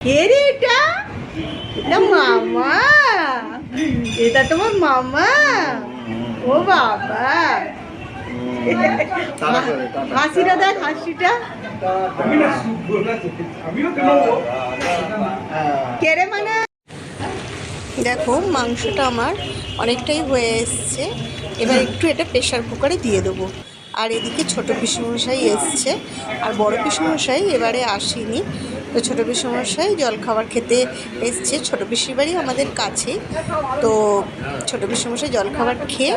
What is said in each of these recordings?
এটা এটা মামা। এটা তোমার মামা। ও বাবা। হাসিটা দেখ, হাসিটা। কেড়ে মানে? দেখো, মাংসটা আমার অনেকটাই হয়ে এসছে। এবার একটু এটা প্রেশার কুকারে দিয়ে দেবো। আর এদিকে ছোটো পিসমশাই এসছে। আর বড় পিসমশাই এবারে আসেনি। তো ছোটো পিসমশাই জলখাবার খেতে এসছে। ছোটো পিসির বাড়ি আমাদের কাছেই। তো ছোটো পিসমশাই জলখাবার খেয়ে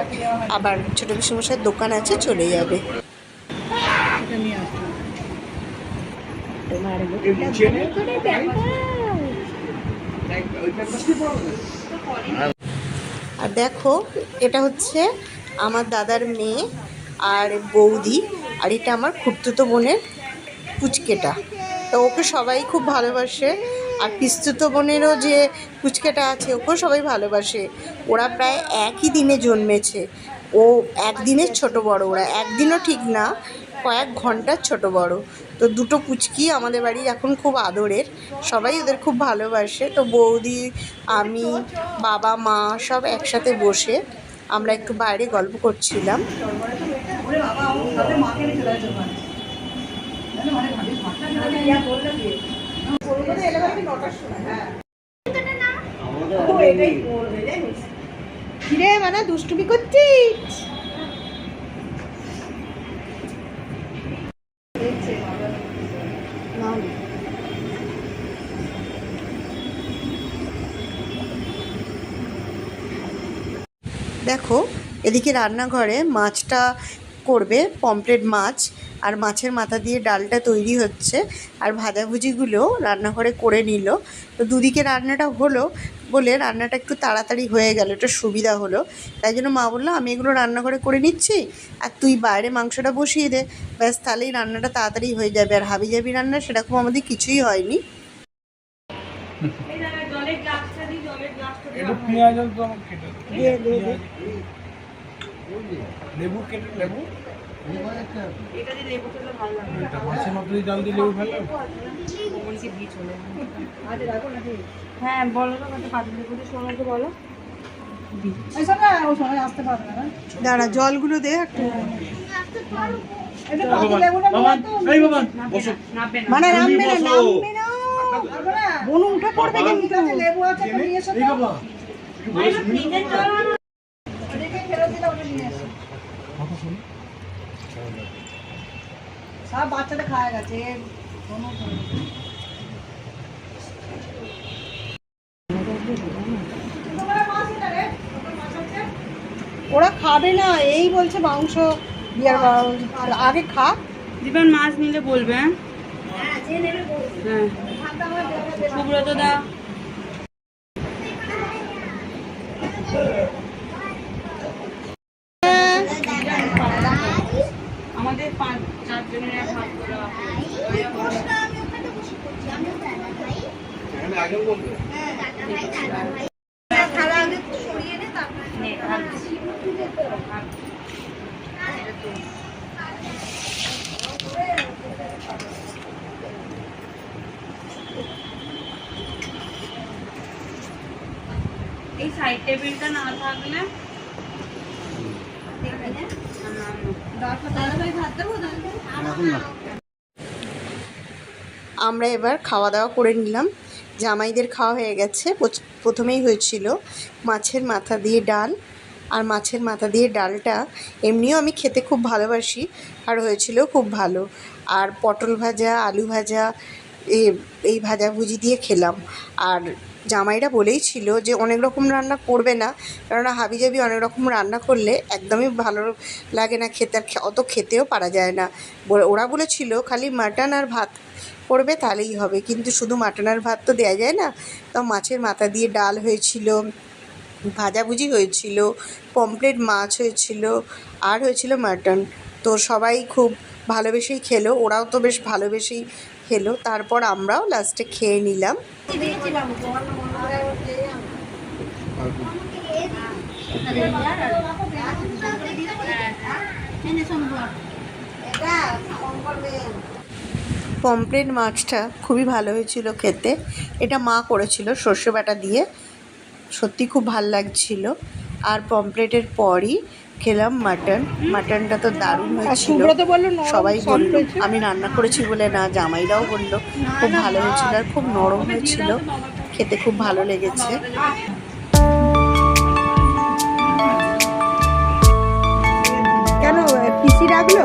আবার ছোটো পিসমশাইয়ের দোকান আছে, চলে যাবে। আর দেখো, এটা হচ্ছে আমার দাদার মেয়ে আর বৌদি, আর এটা আমার খুঁড়তুতো বোনের পুচকেটা। তো ওকে সবাই খুব ভালোবাসে। আর পিস্তুতো বোনেরও যে পুচকেটা আছে, ওকেও সবাই ভালোবাসে। ওরা প্রায় একই দিনে জন্মেছে। ও একদিনের ছোট বড়, ওরা একদিনও ঠিক না, কয়েক ঘণ্টার ছোট বড়। তো দুটো পুচকি আমাদের বাড়ি এখন খুব আদরের, সবাই ওদের খুব ভালোবাসে। তো বৌদি, আমি, বাবা, মা সব একসাথে বসে আমরা একটু বাইরে গল্প করছিলাম। কিরে মানে দুষ্টুমি করছিস দেখো এদিকে রান্নাঘরে মাছটা করবে পমপ্লেট মাছ আর মাছের মাথা দিয়ে ডালটা তৈরি হচ্ছে আর ভাজাভুজিগুলো রান্নাঘরে করে নিল। তো দুদিকে রান্নাটা হলো বলে রান্নাটা একটু তাড়াতাড়ি হয়ে গেল একটু সুবিধা হলো। তাই জন্য মা বলল আমি এগুলো রান্নাঘরে করে নিচ্ছি আর তুই বাইরে মাংসটা বসিয়ে দে। ব্যাস তাহলেই রান্নাটা তাড়াতাড়ি হয়ে যাবে। আর হাবি জাবি রান্না সেরকম আমাদের কিছুই হয়নি। একটু পেঁয়াজ তো আমাকে কেটে দাও। দিয়ে। লেবু কেটে লেবু? হ্যাঁ বলো তো বলো। দাঁড়া জলগুলো দে একটু। মানে নামবে না নামবে না। বনু উঠে পড়বে কিন্তু এই বাবা একটু বলে শুনি কথা শুনি সব বাচ্চাদের খাওয়া গেছে ওরা খাবে না এই বলছে মাংস বিয়ার আগে খা। দিবেন মাছ নিলে বলবে হ্যাঁ? হ্যাঁ সুব্রত দা। এই সাইড টেবিলটা না থাকলে? আমরা এবার খাওয়া দাওয়া করে নিলাম। জামাইদের খাওয়া হয়ে গেছে। প্রথমেই হয়েছিল মাছের মাথা দিয়ে ডাল। আর মাছের মাথা দিয়ে ডালটা এমনিও আমি খেতে খুব ভালোবাসি, আর হয়েছিল খুব ভালো। আর পটল ভাজা, আলু ভাজা এই ভাজাভুজি দিয়ে খেলাম। আর জামাইরা বলেই ছিল যে অনেক রকম রান্না করবে না, কেননা হাবিজাবি অনেক রকম রান্না করলে একদমই ভালো লাগে না খেতে, আর অত খেতেও পারা যায় না। ওরা বলেছিল খালি মাটন আর ভাত করবে তাহলেই হবে, কিন্তু শুধু মাটন আর ভাত তো দেওয়া যায় না। তো মাছের মাথা দিয়ে ডাল হয়েছিল, ভাজাভুজি হয়েছিল পমপ্লেট মাছ হয়েছিল, আর হয়েছিল মাটন। তো সবাই খুব ভালোবেসেই খেলো, ওরাও তো বেশ ভালোবেসেই খেলো, তারপর আমরাও লাস্টে খেয়ে নিলাম। পমপ্লেট মাছটা খুবই ভালো হয়েছিল খেতে। এটা মা করেছিল সর্ষে বাটা দিয়ে। সত্যি খুব ভালো লাগছিল। আর পমপ্লেটের পরই খেলাম মাটন। মাটনটা তো দারুণ হয়েছিল। সবাই বলল আমি রান্না করেছি বলে না জামাইরাও বলল খুব ভালো হয়েছিল আর খুব নরম হয়েছিল। খেতে খুব ভালো লেগেছে। কেন পিসি রাখল?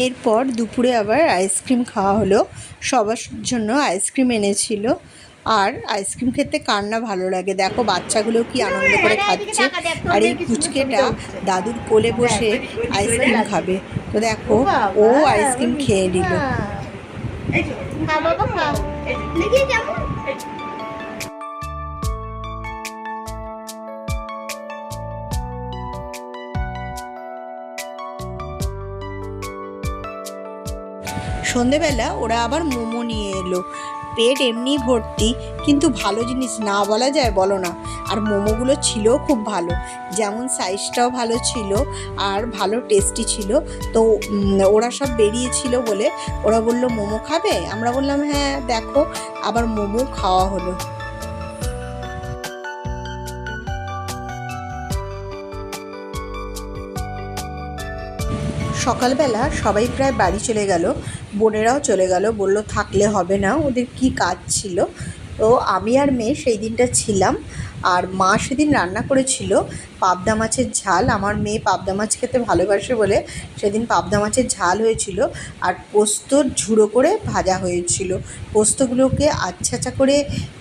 এরপর দুপুরে আবার আইসক্রিম খাওয়া হলো সবার জন্য আইসক্রিম এনেছিল আর আইসক্রিম খেতে কার না ভালো লাগে দেখো বাচ্চাগুলো কি আনন্দ করে খাচ্ছে আর এই কুচকেটা দাদুর কোলে বসে আইসক্রিম খাবে তো দেখো ও আইসক্রিম খেয়ে নিল সন্ধেবেলা ওরা আবার মোমো নিয়ে এলো। পেট এমনি ভর্তি, কিন্তু ভালো জিনিস না বলা যায় বলো না। আর মোমোগুলো ছিল খুব ভালো, যেমন সাইজটাও ভালো ছিল আর ভালো টেস্টি ছিল। তো ওরা সব বেরিয়েছিল বলে ওরা বলল, মোমো খাবে? আমরা বললাম হ্যাঁ দেখো। আবার মোমো খাওয়া হলো। সকালবেলা সবাই প্রায় বাড়ি চলে গেল। বোনেরাও চলে গেল। বলল, থাকলে হবে না, ওদের কি কাজ ছিল? তো আমি আর মেয়ে সেই দিনটা ছিলাম। আর মা সেদিন রান্না করেছিল পাবদা মাছের ঝাল। আমার মেয়ে পাবদা মাছ খেতে ভালোবাসে বলে সেদিন পাবদা মাছের ঝাল হয়েছিল আর পোস্তর ঝুড়ো করে ভাজা হয়েছিল। পোস্তগুলোকে আচ্ছা আচ্ছা করে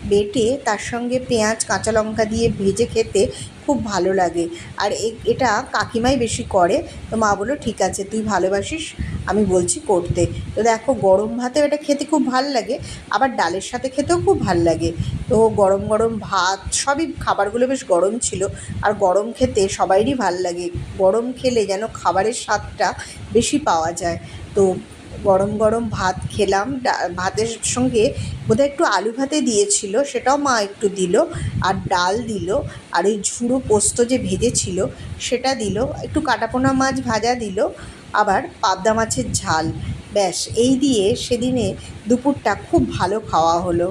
বেটে তার সঙ্গে পেঁয়াজ, কাঁচা লঙ্কা দিয়ে ভেজে খেতে খুব ভালো লাগে। আর এটা কাকিমাই বেশি করে। তো মা বলল, ঠিক আছে, তুই ভালোবাসিস, আমি বলছি করতে। তো দেখো, গরম ভাতেও এটা খেতে খুব ভালো লাগে, আবার ডালের সাথে খেতেও খুব ভালো লাগে। তো গরম গরম ভাত, সবই খাবারগুলো বেশ গরম ছিল। আর গরম খেতে সবাইরই ভালো লাগে। গরম খেলে যেন খাবারের স্বাদটা বেশি পাওয়া যায়। তো গরম গরম ভাত খেলাম। ভাতের সঙ্গে বোধহয় একটু আলু ভাতে দিয়েছিল, সেটাও মা একটু দিল, আর ডাল দিল, আর ওই ঝুড়ো পোস্ত যে ভেজেছিল, সেটা দিল, একটু কাটাপোনা মাছ ভাজা দিল, আবার পাবদা মাছের ঝাল। ব্যাস, এই দিয়ে সেদিনে দুপুরটা খুব ভালো খাওয়া হলো।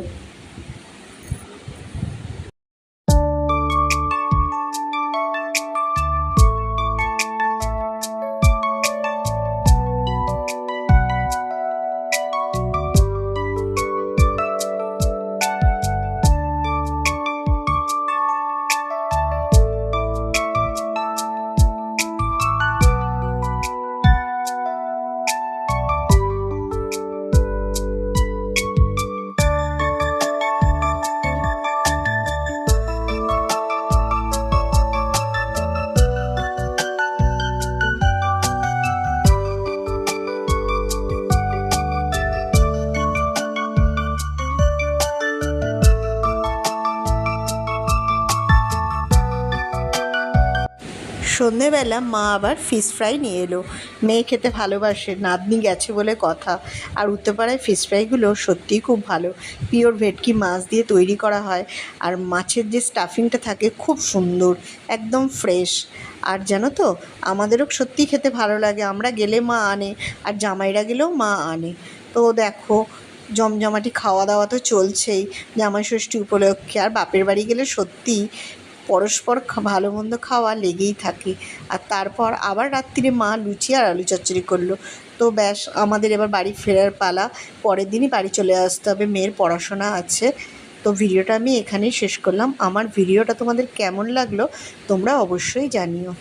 সন্ধেবেলা মা আবার ফিশ ফ্রাই নিয়ে এলো। মেয়ে খেতে ভালোবাসে, নাতনি গেছে বলে কথা। আর উত্তরপাড়ায় ফিশ ফ্রাইগুলো সত্যিই খুব ভালো। পিওর ভেটকি মাছ দিয়ে তৈরি করা হয়। আর মাছের যে স্টাফিংটা থাকে খুব সুন্দর, একদম ফ্রেশ আর জানো তো, আমাদেরও সত্যি খেতে ভালো লাগে। আমরা গেলে মা আনে, আর জামাইরা গেলেও মা আনে। তো দেখো, জমজমাটি খাওয়া দাওয়া তো চলছেই। জামাই ষষ্ঠী উপলক্ষে। আর বাপের বাড়ি গেলে সত্যিই পরস্পর ভালো মন্দ খাওয়া লেগেই থাকে। আর তারপর আবার রাত্রিরে মা লুচি আর আলু চচ্চড়ি করল। তো ব্যাস, আমাদের এবার বাড়ি ফেরার পালা। পরের দিনই বাড়ি চলে আসতে হবে, মেয়ের পড়াশোনা আছে। তো ভিডিওটা আমি এখানেই শেষ করলাম। আমার ভিডিওটা তোমাদের কেমন লাগল তোমরা অবশ্যই জানিও।